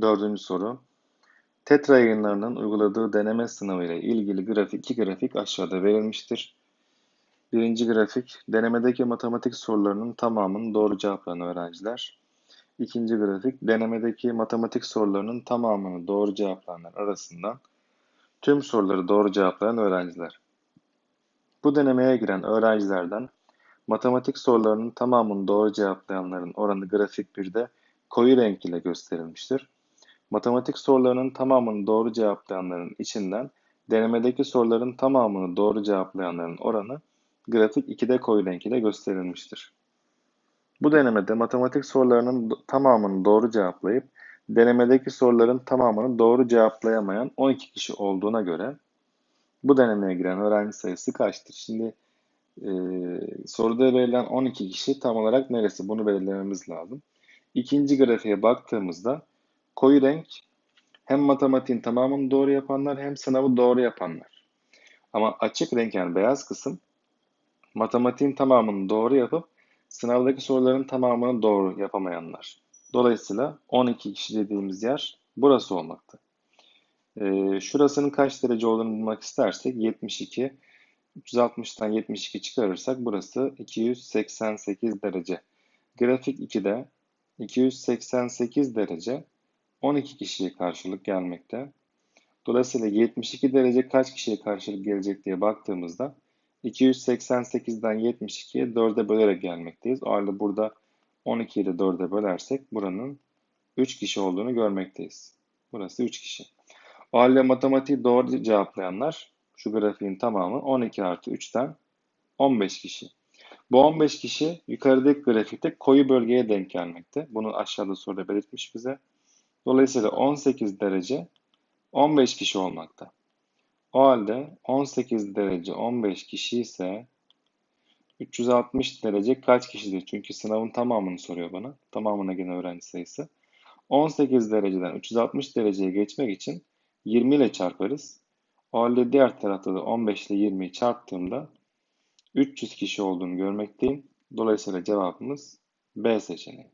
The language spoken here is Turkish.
Dördüncü soru. Tetra yayınlarının uyguladığı deneme sınavı ile ilgili grafik, iki grafik aşağıda verilmiştir. Birinci grafik, denemedeki matematik sorularının tamamını doğru cevaplayan öğrenciler. İkinci grafik, denemedeki matematik sorularının tamamını doğru cevaplayanlar arasından tüm soruları doğru cevaplayan öğrenciler. Bu denemeye giren öğrencilerden matematik sorularının tamamını doğru cevaplayanların oranı grafik 1'de koyu renk ile gösterilmiştir. Matematik sorularının tamamını doğru cevaplayanların içinden denemedeki soruların tamamını doğru cevaplayanların oranı grafik 2'de koyu renk ile gösterilmiştir. Bu denemede matematik sorularının tamamını doğru cevaplayıp denemedeki soruların tamamını doğru cevaplayamayan 12 kişi olduğuna göre bu denemeye giren öğrenci sayısı kaçtır? Şimdi e, soruda verilen 12 kişi tam olarak neresi? Bunu belirlememiz lazım. İkinci grafiğe baktığımızda koyu renk hem matematiğin tamamını doğru yapanlar hem sınavı doğru yapanlar. Ama açık renk yani beyaz kısım matematiğin tamamını doğru yapıp sınavdaki soruların tamamını doğru yapamayanlar. Dolayısıyla 12 kişi dediğimiz yer burası olmakta. Ee, şurasının kaç derece olduğunu bulmak istersek 72, 360'tan 72 çıkarırsak burası 288 derece. Grafik 2'de 288 derece 12 kişiye karşılık gelmekte. Dolayısıyla 72 derece kaç kişiye karşılık gelecek diye baktığımızda 288'den 72'ye 4'e bölerek gelmekteyiz. O halde burada 12 ile 4'e bölersek buranın 3 kişi olduğunu görmekteyiz. Burası 3 kişi. O halde matematiği doğru cevaplayanlar şu grafiğin tamamı 12 artı 3'ten 15 kişi. Bu 15 kişi yukarıdaki grafikte koyu bölgeye denk gelmekte. Bunu aşağıda soruda belirtmiş bize. Dolayısıyla 18 derece 15 kişi olmakta. O halde 18 derece 15 kişi ise 360 derece kaç kişidir? Çünkü sınavın tamamını soruyor bana. Tamamına gene öğrenci sayısı. 18 dereceden 360 dereceye geçmek için 20 ile çarparız. O halde diğer tarafta da 15 ile 20'yi çarptığımda 300 kişi olduğunu görmekteyim. Dolayısıyla cevabımız B seçeneği.